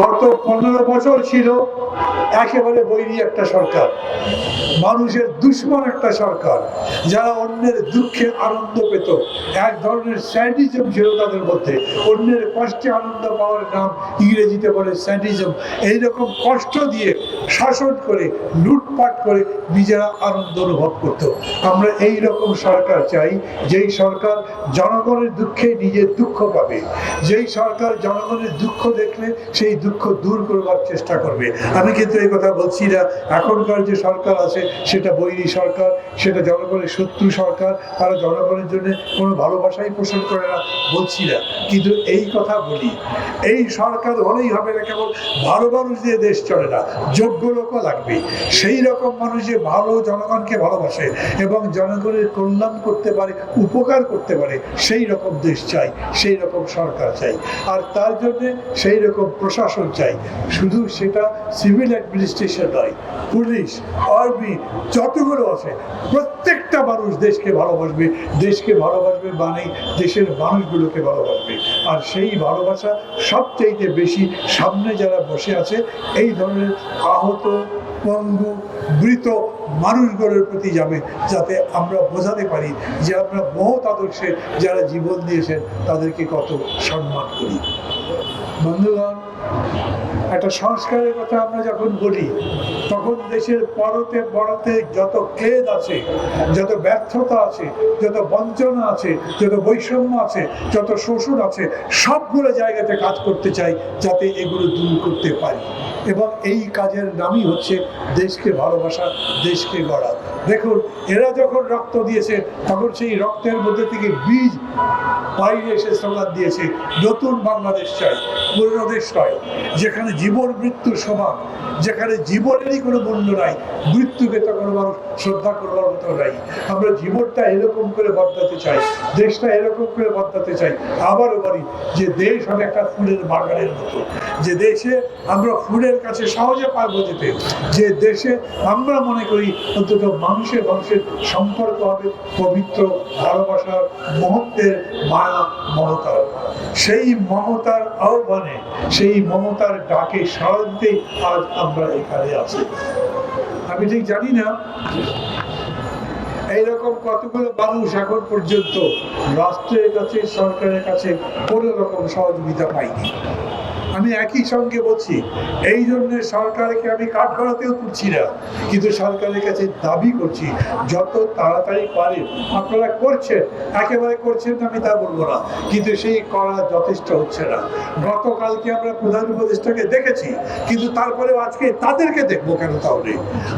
গত পনেরো বছর ছিল একেবারে বৈরী একটা সরকার। মানুষের দুশ্মন একটা সরকার, যারা অন্যের দুঃখে আনন্দ পেত। এক ধরনের স্যাডিজম ছিল তাদের মধ্যে। অন্যের কষ্টে আনন্দ পাওয়ার নাম ইংরেজিতে বলে স্যাডিজম। এইরকম কষ্ট দিয়ে শাসন করে, লুটপাট করে নিজেরা আনন্দ অনুভব করত। আমরা এই রকম সরকার চাই, যেই সরকার জনগণের দুঃখে নিজের দুঃখ পাবে। যেই সরকার জনগণের দুঃখ দেখলে সেই দুঃখ দূর করবার চেষ্টা করবে। আমি কিন্তু এই কথা বলছি না, এখনকার যে সরকার আছে, সেটা বৈরী সরকার, সেটা জনগণের শত্রু সরকার, তারা জনগণের জন্য কোনো ভালোবাসাই পোষণ করে না, বলছি না। কিন্তু এই কথা বলি, এই সরকার হলেই হবে না কেবল ভালো মানুষ দিয়ে দেশ চলে না, যোগ্য লোকও লাগবে। সেই রকম মানুষ যে ভালো জনগণকে ভালোবাসে এবং জনগণের কল্যাণ করতে পারে, উপকার করতে পারে, সেই রকম দেশ চাই, সেই রকম সরকার চাই। আর তার জন্যে সেই রকম প্রশাসন চাই। শুধু সেটা সিভিল অ্যাডমিনিস্ট্রেশন নয়, পুলিশ, আর্মি, যতগুলো আছে, প্রত্যেকটা মানুষ দেশকে ভালোবাসবে দেশকে ভালোবাসবে মানে দেশের মানুষগুলোকে ভালোবাসবে। আর সেই ভালোবাসা সবচাইতে বেশি সামনে যারা বসে আছে, এই ধরনের আহত পঙ্গু মৃত মানুষগুলোর প্রতি যাবে, যাতে আমরা বোঝাতে পারি যে আমরা মহৎ আদর্শে যারা জীবন দিয়েছেন, তাদেরকে কত সম্মান করি। বন্ধুগণ, একটা সংস্কারের কথা আমরা যখন বলি, তখন দেশের পরতে বড়তে যত ক্লেদ আছে, যত ব্যর্থতা আছে, যত বঞ্চনা আছে, যত বৈষম্য আছে, যত শোষণ আছে, সবগুলো জায়গাতে কাজ করতে চাই, যাতে এগুলো দূর করতে পারি। এবং এই কাজের নামই হচ্ছে দেশকে ভালোবাসা, দেশকে গড়া। দেখুন, এরা যখন রক্ত দিয়েছে, তখন সেই রক্তের মধ্যে থেকে বীজ বাইরে এসে স্লোগান দিয়েছে। নতুন বাংলাদেশ চাই, পুরনো দেশ নয়, যেখানে জীবন, মৃত্যু সমান, যেখানে জীবনেরই কোনো মূল্য নাই, মৃত্যুকে তো কোনো মানুষ শ্রদ্ধা করবার মতো নাই। আমরা জীবনটা এরকম করে বদলাতে চাই, দেশটা এরকম করে বদলাতে চাই, আবারও বলি যে দেশ হবে একটা ফুলের বাগানের মতো। যে দেশে আমরা ফুলের কাছে সহজে পারব যেতে, যে দেশে আমরা মনে করি অন্তত মানুষের মানুষের সম্পর্ক হবে পবিত্র ভালোবাসার মহত্বের মায়া মমতার। সেই মমতার আহ্বানে, সেই মমতার ডাকে সাড়া আজ আমরা এখানে আছি। আমি ঠিক জানি না এইরকম কতগুলো মানুষ এখন পর্যন্ত রাষ্ট্রের কাছে, সরকারের কাছে কোনো রকম সহযোগিতা পাইনি আমি একই সঙ্গে বলছি, এই জন্য সরকারকে আমি কাঠগড়াতেও তুলছি না। কিন্তু সরকারের কাছে দাবি করছি, যত তাড়াতাড়ি পারেন, আপনারা করছেন, একেবারে করছেন না, আমি তা বলব না। কিন্তু সেই করা যথেষ্ট হচ্ছে না। গতকালকে আমরা প্রধান উপদেষ্টাকে দেখেছি, কিন্তু তারপরে আজকে তাদেরকে দেখব কেন তাহলে?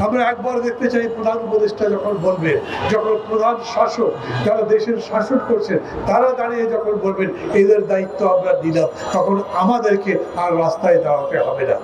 আমরা একবার দেখতে চাই, প্রধান উপদেষ্টা যখন বলবেন, যখন প্রধান শাসক যারা দেশের শাসন করছেন, তারা দাঁড়িয়ে যখন বলবেন, এদের দায়িত্ব আমরা নিলাম। তখন আমাদেরকে আর রাস্তায় দাঁড়াতে হবে না।